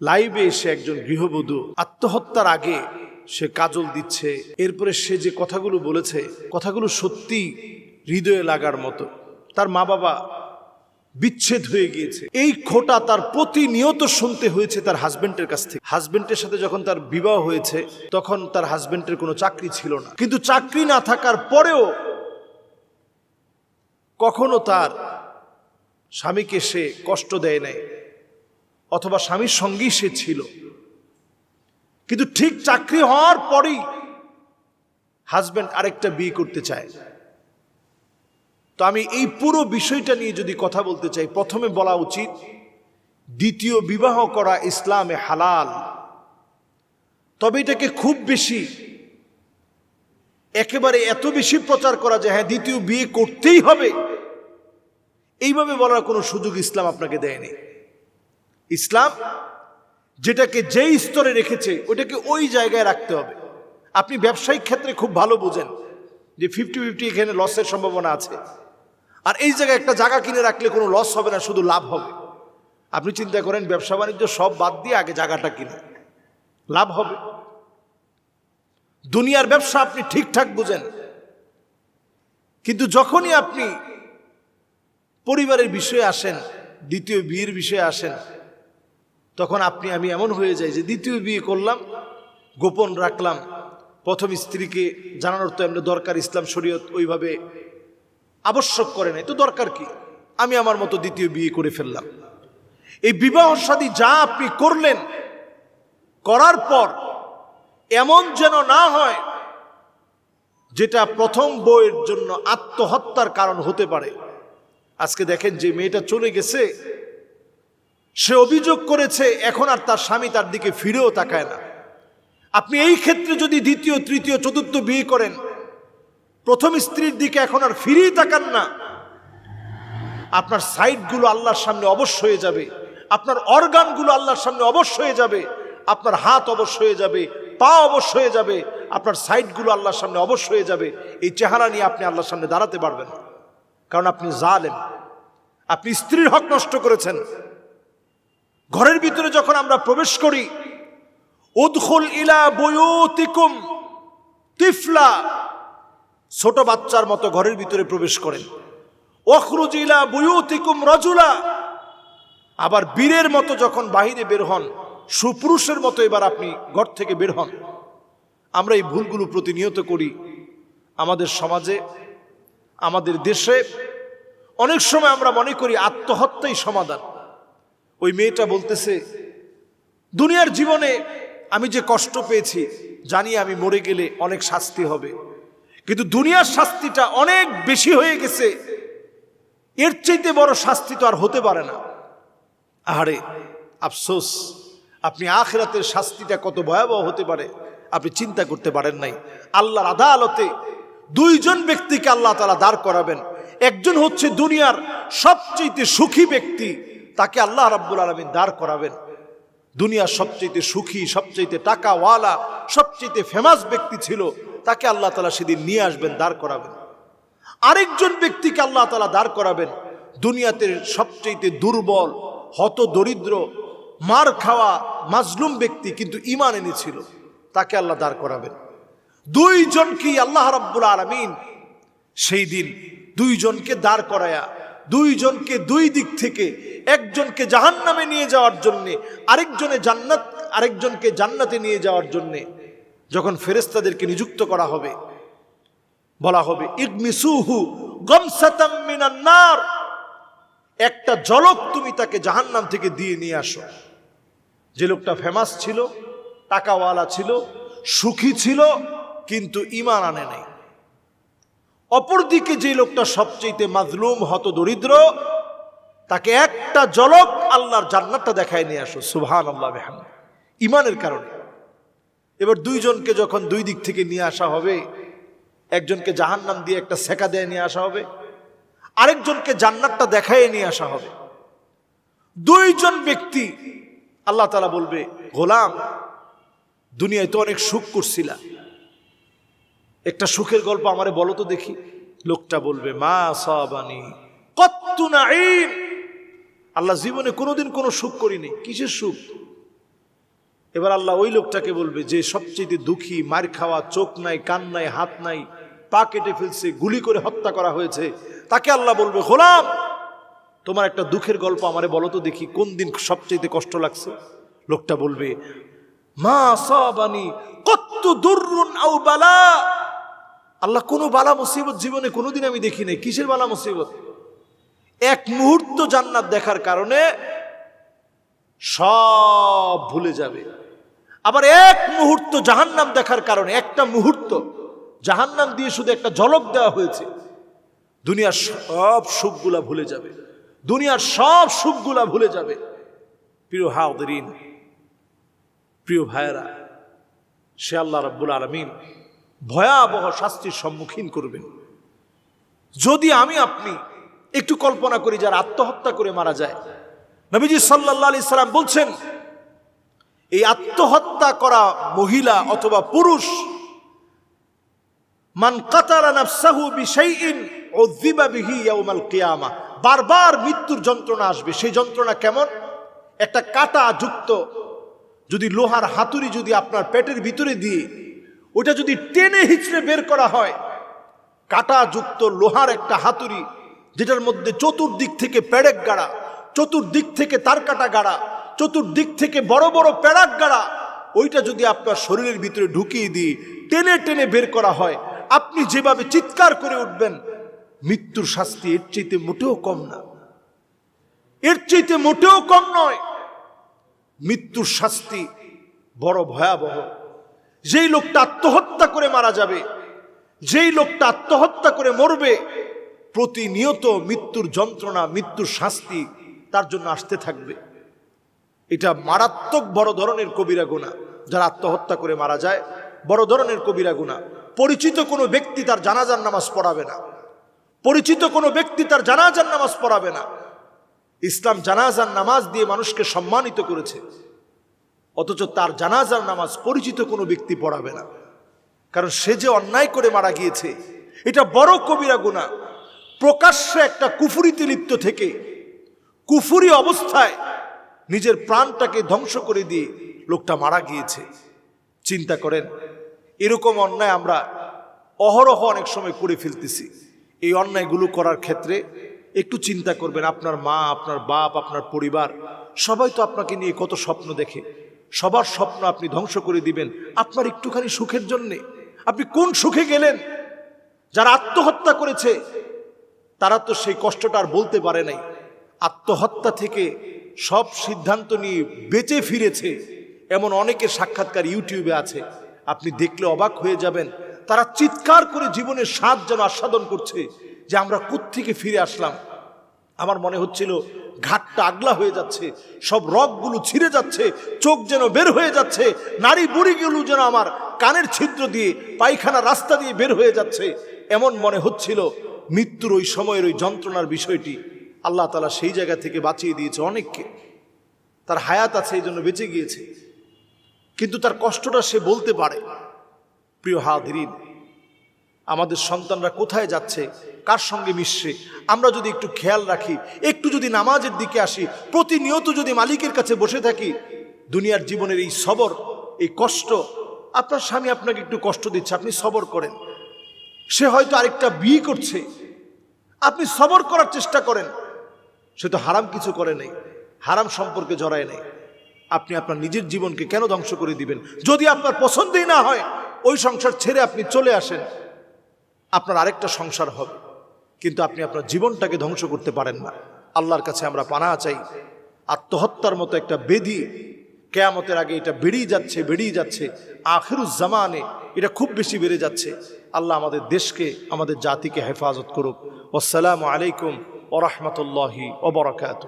লাইভে এসে একজন গৃহবধূ আত্মহত্যার আগে সে কাজল দিচ্ছে। এরপরে সে যে কথাগুলো বলেছে, কথাগুলো সত্যি হৃদয়ে লাগার মতো। তার মা বাবা বিচ্ছেদ হয়ে গিয়েছে। এই খোটা তার প্রতিনিয়ত শুনতে হয়েছে তার হাজবেন্ডের কাছ থেকে। হাজবেন্ডের সাথে যখন তার বিবাহ হয়েছে, তখন তার হাজবেন্ডের কোনো চাকরি ছিল না। কিন্তু চাকরি না থাকার পরেও কখনো তার স্বামীকে সে কষ্ট দেয় নাই। অথবা স্বামীর সঙ্গেই সে ছিল। কিন্তু ঠিক চাকরি হওয়ার পরেই হাজব্যান্ড আরেকটা বিয়ে করতে চায়। তো আমি এই পুরো বিষয়টা নিয়ে যদি কথা বলতে চাই, প্রথমে বলা উচিত, দ্বিতীয় বিবাহ করা ইসলামে হালাল। তবে এটাকে খুব বেশি, একেবারে এত বেশি প্রচার করা যায় হ্যাঁ দ্বিতীয় বিয়ে করতেই হবে। এইভাবে বলার কোনো সুযোগ ইসলাম আপনাকে দেয়নি। ইসলাম যেটাকে যেই স্তরে রেখেছে, ওটাকে ওই জায়গায় রাখতে হবে। আপনি ব্যবসায়িক ক্ষেত্রে খুব ভালো বোঝেন যে ফিফটি ফিফটি এখানে লসের সম্ভাবনা আছে। আর এই জায়গায় একটা জায়গা কিনে রাখলে কোনো লস হবে না, শুধু লাভ হবে। আপনি চিন্তা করেন, ব্যবসা বাণিজ্য সব বাদ দিয়ে আগে জায়গাটা কিনে। লাভ হবে। দুনিয়ার ব্যবসা আপনি ঠিকঠাক বুঝেন। কিন্তু যখনই আপনি পরিবারের বিষয়ে আসেন, দ্বিতীয় বিয়ের বিষয়ে আসেন তখন আপনি, আমি এমন হয়ে যাই যে দ্বিতীয় বিয়ে করলাম, গোপন রাখলাম, প্রথম স্ত্রীকে জানানোর তো এমনি দরকার ইসলাম শরীয়ত ওইভাবে আবশ্যক করে নাই। তো দরকার কি? আমি আমার মতো দ্বিতীয় বিয়ে করে ফেললাম। এই বিবাহ সাদী যা আপনি করলেন, করার পর এমন যেন না হয়, যেটা প্রথম বইয়ের জন্য আত্মহত্যার কারণ হতে পারে। আজকে দেখেন যে মেয়েটা চলে গেছে সে অভিযোগ করেছে, এখন আর তার স্বামী তার দিকে ফিরেও তাকায় না। আপনি এই ক্ষেত্রে যদি দ্বিতীয়, তৃতীয়, চতুর্থ বিয়ে করেন, প্রথম স্ত্রীর দিকে এখন আর ফিরেই তাকান না। আপনার সাইডগুলো আল্লাহর সামনে অবশ্য হয়ে যাবে, আপনার অর্গানগুলো আল্লাহর সামনে অবশ্য হয়ে যাবে, আপনার হাত অবশ্য হয়ে যাবে, পা অবশ্য হয়ে যাবে, আপনার সাইডগুলো আল্লাহর সামনে অবশ্য হয়ে যাবে, এই চেহারা নিয়ে আপনি আল্লাহর সামনে দাঁড়াতে পারবেন কারণ আপনি জালেন আপনি স্ত্রীর হক নষ্ট করেছেন। ঘরের ভিতরে যখন আমরা প্রবেশ করি, উদখুল ইলা বয়ুতিকুম তিফলা, ছোট বাচ্চার মতো ঘরের ভিতরে প্রবেশ করেন। অখরুজ ইলা বয়ুতিকুম রজুলা, আবার বীরের মতো যখন বাহিরে বের হন, সুপুরুষের মতো এবার আপনি ঘর থেকে বের হন। আমরা এই ভুলগুলো প্রতিনিয়ত করি আমাদের সমাজে, আমাদের দেশে। অনেক সময় আমরা মনে করি আত্মহত্যাই সমাধান। ওই মেয়েটা বলতেছে, দুনিয়ার জীবনে আমি যে কষ্ট পেয়েছি, জানি আমি মরে গেলে অনেক শাস্তি হবে। কিন্তু দুনিয়ার শাস্তিটা অনেক বেশি হয়ে গেছে। এর চাইতে বড় শাস্তি তো আর হতে পারে না। আহারে, আফসোস, আপনি আখেরাতের শাস্তিটা কত ভয়াবহ হতে পারে, আপনি চিন্তা করতে পারেন নাই। আল্লাহর আদালতে দুইজন ব্যক্তিকে আল্লাহ তালা দাঁড় করাবেন। একজন হচ্ছে দুনিয়ার সবচেয়ে সুখী ব্যক্তি তাকে আল্লাহ রাব্বুল আলমিন দাঁড় করাবেন। দুনিয়ার সবচেয়ে সুখী সবচেয়ে টাকাওয়ালা সবচেয়ে ফেমাস ব্যক্তি ছিল, তাকে আল্লাহ তালা সেদিন নিয়ে আসবেন, দাঁড় করাবেন। আরেকজন ব্যক্তিকে আল্লাহ তালা দাঁড় করাবেন, দুনিয়াতে সবচেয়ে দুর্বল হত দরিদ্র মার খাওয়া, মাজলুম ব্যক্তি কিন্তু ইমান এনেছিল, তাকে আল্লাহ দাঁড় করাবেন। দুইজনকেই আল্লাহ রাব্বুল আলমিন সেই দিন দুইজনকে দাঁড় করায়া, দুইজনকে দুই দিক থেকে একজনকে জাহান নামে নিয়ে যাওয়ার জন্যে, আরেকজনে জান্নাত, আরেকজনকে জান্নাতে নিয়ে যাওয়ার জন্যে যখন ফেরেস্তাদেরকে নিযুক্ত করা হবে, বলা হবে ইগমিসুহু একটা জলক তুমি তাকে জাহান্নাম থেকে দিয়ে নিয়ে আসো। যে লোকটা ফেমাস ছিল, টাকাওয়ালা ছিল, সুখী ছিল, কিন্তু ইমান আনে নাই। অপরদিকে যে লোকটা সবচেয়ে মাজলুম হত দরিদ্র তাকে একটা জলক আল্লাহর জান্নাতটা দেখায় নিয়ে আসো সুহান আল্লাহ বেহান ইমানের কারণে। এবার দুইজনকে যখন দুই দিক থেকে নিয়ে আসা হবে, একজনকে জাহান্নাম দিয়ে একটা সেকা দেয় নিয়ে আসা হবে, আরেকজনকে জান্নাতটা দেখায় নিয়ে আসা হবে। দুইজন ব্যক্তি, আল্লাহ তালা বলবে, গোলাম, দুনিয়ায় তো অনেক সুখ করছিলা। একটা সুখের গল্প আমারে বলো তো দেখি। লোকটা বলবে, মা সাবানি, কত্তু নাঈম। আল্লাহ জীবনে কোনোদিন কোনো সুখ করিনি। কিসের সুখ? এবার আল্লাহ ওই লোকটাকে বলবে যে সবচেয়ে দুঃখী, মার খাওয়া, চোখ নাই, কান নাই, হাত নাই, পা কেটে ফেলছে, গুলি করে হত্যা করা হয়েছে। তাকে আল্লাহ বলবে, গোলাম, তোমার একটা দুঃখের গল্প আমারে বলো তো দেখি, কোন দিন সবচেয়ে কষ্ট লাগছে? লোকটা বলবে, মা সাবানি কত দুরুন আও বালা। আল্লাহ, কোনো বালা মুসিবত জীবনে কোনোদিন আমি দেখি নাই কিসের বালা মুসিবত? এক মুহূর্ত জান্নাত দেখার কারণে সব ভুলে যাবে। আবার এক মুহূর্ত জাহান্নাম দেখার কারণে, একটা মুহূর্ত, জাহান্নাম দিয়ে শুধু একটা ঝলক দেওয়া হয়েছে। দুনিয়ার সব সুখগুলা ভুলে যাবে। দুনিয়ার সব সুখগুলা ভুলে যাবে। প্রিয় হাউদরিন প্রিয় ভাইয়েরা, সে আল্লাহ রব্বুল আলমিন ভয়াবহ শাস্তির সম্মুখীন করবেন। যদি আমি, আপনি একটু কল্পনা করি যারা আত্মহত্যা করে মারা যায়। নবীজি সাল্লাহ আলি সাল্লাম বলছেন, এই আত্মহত্যা করা মহিলা অথবা পুরুষ, মান কাতারা নাফসাহু বিশাইইন উযিবা বিহি ইয়াউমাল কিয়ামা। বারবার মৃত্যুর যন্ত্রণা আসবে। সেই যন্ত্রণা কেমন? একটা কাটা যুক্ত, যদি লোহার হাতুড়ি যদি আপনার পেটের ভিতরে দিয়ে ওটা যদি টেনে হিচড়ে বের করা হয়, কাটা যুক্ত লোহার একটা হাতুড়ি যেটার মধ্যে চতুর্দিক থেকে প্যারেক গাড়া, চতুর্দিক থেকে তার কাটা গাড়া, চতুর্দিক থেকে বড় বড় প্যারাক গাড়া, ওইটা যদি আপনার শরীরের ভিতরে ঢুকিয়ে দিয়ে টেনে টেনে বের করা হয়, আপনি যেভাবে চিৎকার করে উঠবেন, মৃত্যুর শাস্তি এর চাইতে মোটেও কম না। এর চাইতে মোটেও কম নয়। মৃত্যুর শাস্তি বড় ভয়াবহ। যেই লোকটা আত্মহত্যা করে মারা যাবে, যেই লোকটা আত্মহত্যা করে মরবে প্রতিনিয়ত মৃত্যুর যন্ত্রণা, মৃত্যুর শাস্তি তার জন্য আসতে থাকবে। এটা মারাত্মক বড় ধরনের কবিরা গুণা। যারা আত্মহত্যা করে মারা যায়, বড় ধরনের কবিরা গুণা। পরিচিত কোনো ব্যক্তি তার জানাজার নামাজ পড়াবে না। পরিচিত কোনো ব্যক্তি তার জানাজার নামাজ পড়াবে না। ইসলাম জানাজার নামাজ দিয়ে মানুষকে সম্মানিত করেছে। অথচ তার জানাজার নামাজ পরিচিত কোনো ব্যক্তি পড়াবে না। কারণ সে যে অন্যায় করে মারা গিয়েছে, এটা বড় কবিরা গুণা। প্রকাশ্যে একটা কুফুরিতে লিপ্ত থেকে কুফুরি অবস্থায় নিজের প্রাণটাকে ধ্বংস করে দিয়ে লোকটা মারা গিয়েছে। চিন্তা করেন, এরকম অন্যায় আমরা অহরহ অনেক সময় করে ফেলতেছি। এই অন্যায়গুলো করার ক্ষেত্রে একটু চিন্তা করবেন, আপনার মা, আপনার বাপ, আপনার পরিবার, সবাই তো আপনাকে নিয়ে কত স্বপ্ন দেখে। সবার স্বপ্ন আপনি ধ্বংস করে দিবেন, আপনার একটুখানি সুখের জন্যে। আপনি কোন সুখে গেলেন? যারা আত্মহত্যা করেছে তারা তো সেই কষ্টটা আর বলতে পারে নাই। আত্মহত্যা থেকে সব সিদ্ধান্ত নিয়ে বেঁচে ফিরেছে। এমন অনেকের সাক্ষাৎকার ইউটিউবে আছে। আপনি দেখলে অবাক হয়ে যাবেন। তারা চিৎকার করে জীবনের স্বাদ যেন আস্বাদন করছে যে আমরা থেকে ফিরে আসলাম। আমার মনে হচ্ছিল ঘাটটা আগলা হয়ে যাচ্ছে। সব রগগুলো ছিঁড়ে যাচ্ছে। চোখ যেন বের হয়ে যাচ্ছে। নারী বুড়িগুলো যেন আমার কানের ছিদ্র দিয়ে পায়খানা রাস্তা দিয়ে বের হয়ে যাচ্ছে। এমন মনে হচ্ছিল মৃত্যুর ওই সময়ের ওই যন্ত্রণার বিষয়টি আল্লাহ তালা সেই জায়গা থেকে বাঁচিয়ে দিয়েছে অনেককে। তার হায়াত আছে এই জন্য বেঁচে গিয়েছে। কিন্তু তার কষ্টটা সে বলতে পারে। প্রিয় হাদিন আমাদের সন্তানরা কোথায় যাচ্ছে? কার সঙ্গে মিশছে? আমরা যদি একটু খেয়াল রাখি, একটু যদি নামাজের দিকে আসি, প্রতিনিয়ত যদি মালিকের কাছে বসে থাকি, দুনিয়ার জীবনের এই সবর, এই কষ্ট, আপনার স্বামী আপনাকে একটু কষ্ট দিচ্ছে, আপনি সবর করেন। সে হয়তো আরেকটা বিয়ে করছে। আপনি সবর করার চেষ্টা করেন। সে তো হারাম কিছু করে নেই, হারাম সম্পর্কে জড়ায় নেই। আপনি আপনার নিজের জীবনকে কেন ধ্বংস করে দিবেন? যদি আপনার পছন্দই না হয়, ওই সংসার ছেড়ে আপনি চলে আসেন। আপনার আরেকটা সংসার হবে। কিন্তু আপনি আপনার জীবনটাকে ধ্বংস করতে পারেন না। আল্লাহর কাছে আমরা পানা চাই। আত্মহত্যার মতো একটা বেধি কেয়ামতের আগে এটা বেড়েই যাচ্ছে বেড়েই যাচ্ছে। আখেরুজ্জামানে এটা খুব বেশি বেড়ে যাচ্ছে। আল্লাহ আমাদের দেশকে, আমাদের জাতিকে হেফাজত করুক। আসসালামু আলাইকুম ওরহমতুল্লাহি ওবরাকাত